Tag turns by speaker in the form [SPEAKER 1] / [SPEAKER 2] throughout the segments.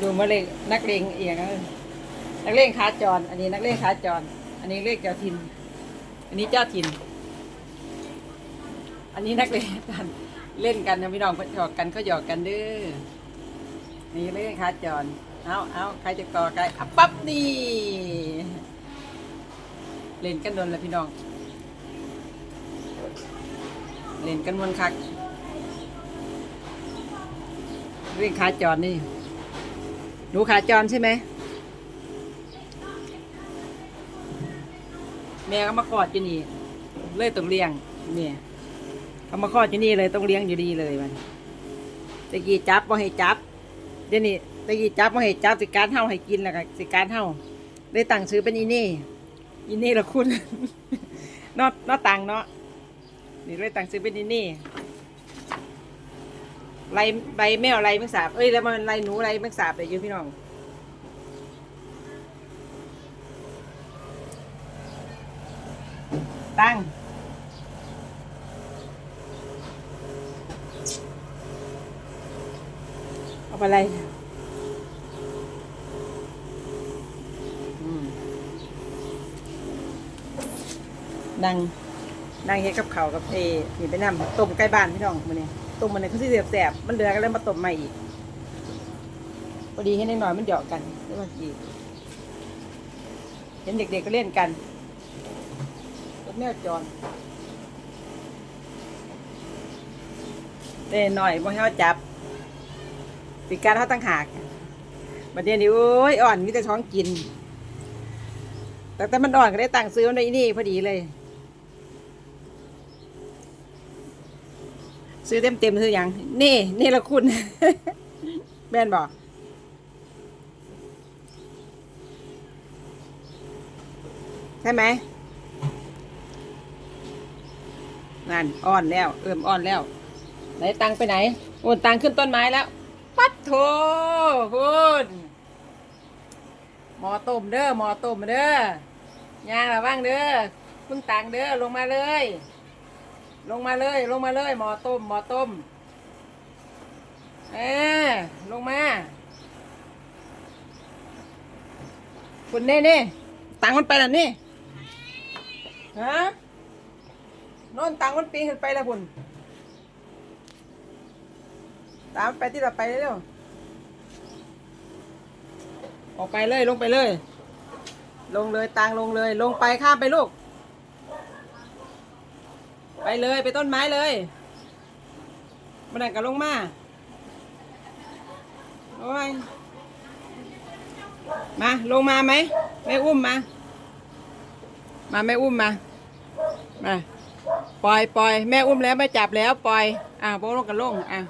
[SPEAKER 1] ดูมาเลยนักเลงเอียงนักเลงขาจร อันนี้นักเลงขาจร อันนี้เลขเจ้าถิ่นอันนี้เจ้าถิ่นอันนี้นักเลงกันเล่นกันนะพี่น้องหยอกกันก็หยอกกันเด้อนี่เลขขาจรเอาเอาใครจะก่อใครอะปั๊บนี่เล่นกันโดนแล้วพี่น้องเล่นกันมวนคักเรื่องขาจรนี่ นูขาจรใช่ไหมแม่ก็มากอดอยู่นี่เลยต้องเลี้ยงเนี่ยเขามาคลอดอยู่นี่เลยต้องเลี้ยงอยู่ดีเลยมันตะกี้จับบ่ให้จับเดี๋ยวนี้ตะกี้จับบ่ให้จับสิการเท่าให้กินแล้วก็สิการเท่าได้ตั้งซื้อเป็นอีนี่อีนี่ละคุณนอเนอตังเนาะนี่เลยตั้งซื้อเป็นอีนี่ ไรใบแมวไรแมงสาบเอ้ยแล้วมันไรหนูไรแมงสาบเลยยู่พี่น้องตั้งเอาไปอะไรอืมนั่งนั่งเฮ็ดกับเขากับเอนี่ไปนำต้มไก่บ้านพี่น้องมื้อนี้ ต้มมันเนี่คือสิแสบๆมันเหลือก็เลยมาต้มใหม่อีกพอดีให้นิดหน่อยมันเหยาะกันแล้วมันอีกเห็นเด็กๆก็เล่นกันรถแมวจรเล่นหน่อยบ่ให้เขาจับปีการเขาตั้งหากบัดเดี๋ยวนี้โอ้ยอ่อนมีแต่ท้องกิน แต่แต่มันอ่อนก็ได้ตังค์ซื้อมันในนี่พอดีเลย ซื้อเต็มเต็มซื้อหยังนี่นี่ละคุณแม่นบอกใช่ไหมนั่นอ่อนแล้ว เอิ่มอ่อนแล้ว ไหนตังไปไหนโอนตังขึ้นต้นไม้แล้ว ปัดโถคุณหมอต้มเด้อหมอต้มเด้อย่างระวังเด้อคุณตังเด้อลงมาเลย ลงมาเลย ลงมาเลย หมอต้ม หมอต้มเออลงมาคุณเน่เน่ตังมันไปแล้วนี่ฮะโนนตังมันปีนขึ้นไปแล้วคุณตามไปที่เราไปเร็วออกไปเลยลงไปเลย ลงเลยตางลงเลย ลงไปข้ามไปลูก ไปเลยไปต้นไม้เลยมันนั่นก็ลงมา โอ้ย มาลงมาไหมแม่อุ้มมา มาแม่อุ้มมา มา ปล่อยปล่อยแม่อุ้มแล้วไม่จับแล้วปล่อย อ่าโบลงกันลงอะ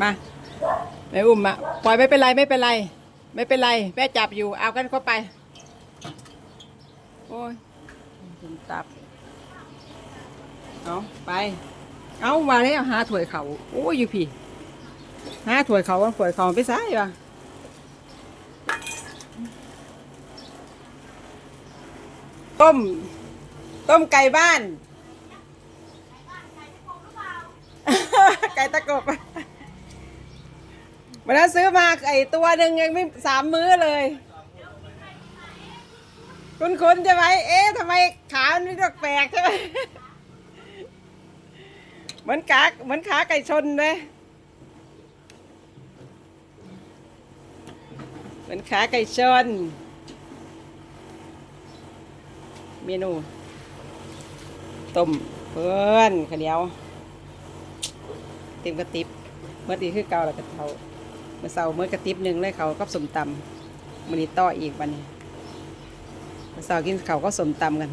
[SPEAKER 1] มา ม่อุ้มมาปล่อยไม่เป็นไรไม่เป็นไร ไม่เป็นไร แม่จับอยู่ เอากันเข้าไป โอ้ยถึงตับ เอาไป เอามาแล้วหาถ้วยเขาโอ้ยอยู่พี่หาถ้วยเขาถ้วยเขาไปซ้ายวะต้ม ต้มไก่บ้าน ไก่ตะกบ วันนั้นซื้อมาไอตัวหนึ่งยังไม่สามมื้อเลย คุณคุณใช่ไหมเอ๊ะทำไมขามันมีแปลกใช่ไหมเหมือนขาเหมือนขาไก่ชนเลยเหมือนขาไก่ชน เมนูต้มเพื่อนข้าวเหนียวเต็มกระติบเมื่อตีคือเก่าแล้วกระเทา เมื่อเสาร์เมื่อกระติบหนึ่งเลยเขาก็สมตำมันนี้ต่ออีกวันนี้เมื่อเสาร์กินเขาก็สมตำกัน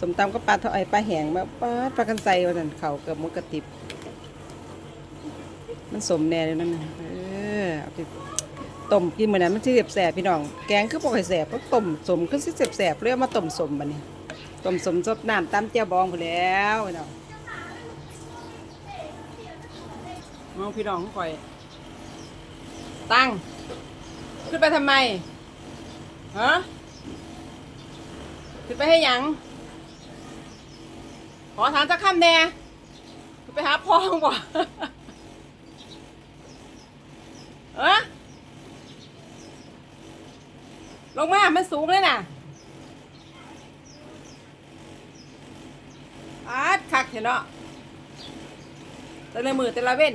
[SPEAKER 1] สมตำก็ปลาทอดไอปลาแห้งมาปลาปลากันใส่วันนั้นเขาเกือบหมดกระติบ มันสมแน่เลยนั่นเออเอาไปต้มกินเหมือนนั้นมันที่แสบพี่น้อง แกงคือปกติแสบก็ต้มสมคือสิแสบๆเลยเอมาต้มสมบัดนี้ต้มสมสดน้ำตำเจียวบองไปแล้วพี่น้องมองพี่น้องของข่อย ตั้งขึ้นไปทำไมฮะขึ้นไปให้ยัง ขอถามสักคำแน่ขึ้นไปหาพ่องบ่เออลงมา มันสูงเลยน่ะอาดคักเห็นเนาะแต่ละมือแต่ละเว้น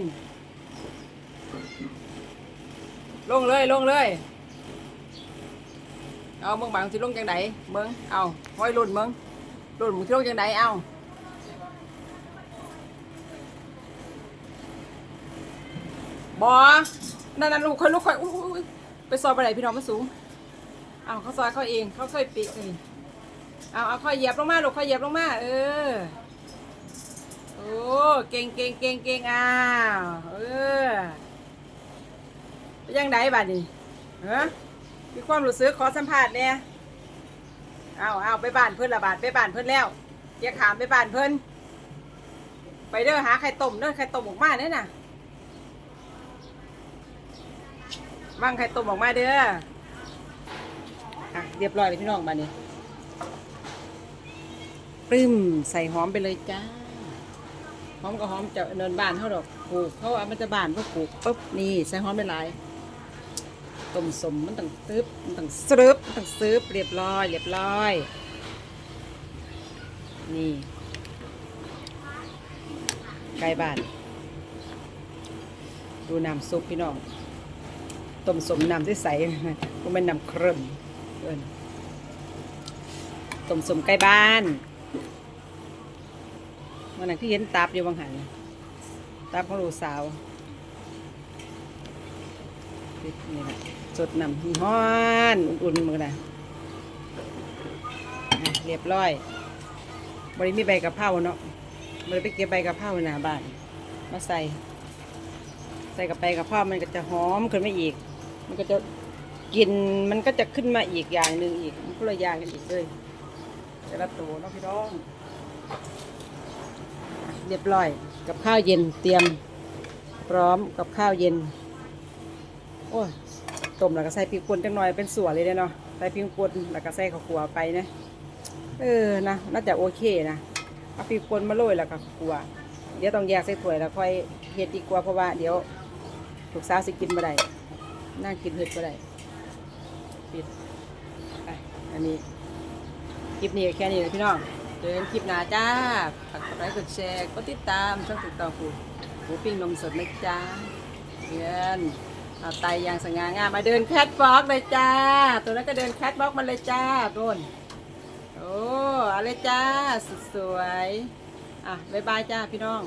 [SPEAKER 1] ลงเลยลงเลย เอาเมืองบางสิลงจังไดเมืองเอาห้อยรุ่นเมืองรุ่นมึงสิลงจังไดเอาบอนั่นนั่นลูกค่อยลูกค่อยอุ้ยอุ้ยอุ้ยไปซอยไปไหนพี่น้องมันสูงเอาเขาซอยเขาเองเขาค่อยปีกเองเอาเอาค่อยเหยียบลงมาลูกค่อยเหยียบลงมาเออโอ้เก่งเก่งเก่งเก่งอ้าวเออ ยังไงบ้านี้เฮ้มีความรู้สึกขอสัมภาษณ์เนี่ยเอาเอาไปบ้านเพื่อนละบาทไปบ้านเพื่อนแล้วอย่าขามไปบ้านเพื่อนไปเด้อหาไข่ต้มเด้อไข่ต้มออกมาเนี่ยน่ะว่างไข่ต้มออกมาเด้ออะเรียบร้อยเลยพี่น้องบ้านนี้ปรึ้มใส่หอมไปเลยจ้าหอมก็หอมจะเนินบานเขาดอกปลูกเขาว่ามันจะบานก็ปลูกปุ๊บนี่ใส่หอมไปหลาย ต้มสมมันต้องซึบมันต้องซึบมันต้องซึบเรียบร้อยเรียบร้อย นี่ไก่บ้าน ดูน้ำซุปพี่น้องต้มสมน้ำที่ใสก็เป็นน้ำเครื่องเอิต้มสมไก่บ้านวันนั้นที่เห็นตับอยู่บางหันตับของลูกสาว นี่แหละสดน้ำฮ้อนอุ่นๆมือนะอ่เรียบร้อยบริมีใบกะเพราเนาะบริไปเก็บใบกะเพราหน้าบ้าน มาใส่ ใส่กับใบกะเพรามันก็จะหอมขึ้นมาอีก มันก็จะกลินมันก็จะขึ้นมาอีกอย่างหนึ่งอีกมันก็เลยยางกันอีกเลยแต่ละตัวเนาะพี่น้องเรียบร้อยกับข้าวเย็นเตรียม พร้อมกับข้าวเย็น โอ้ยต้มแล้วก็ใส่พริกป่นจังหน่อยเป็นส่วนเลยเด้อเนาะใส่พริกป่นแล้วก็ใส่ข้าวคั่วไปนะเออนะน่าจะโอเคนะเอาพริกป่นมาโรยแล้วก็คั่วเดี๋ยวต้องแยกใส่ถ้วยแล้วค่อยเฮ็ดดีกว่าเพราะว่าเดี๋ยวลูกสาวสิกินบ่ได้นั่งกินเผ็ดบ่ได้ปิดไปอันนี้คลิปนี้แค่นี้เลยพี่น้องเจอกันคลิปหน้าจ้าฝากกดไลค์กดแชร์กดติดตามช่องติดต่อผู้ผู้ปิ้งนมสดนะจ้าเพื่อน เอาไตอย่างสง่างามมาเดินแคทบล็อกเลยจ้า ตัวนั้นก็เดินแคทบล็อกมาเลยจ้าโดนโอ้อาเลยจ้าสุดสวยอะบ๊ายบายจ้าพี่น้อง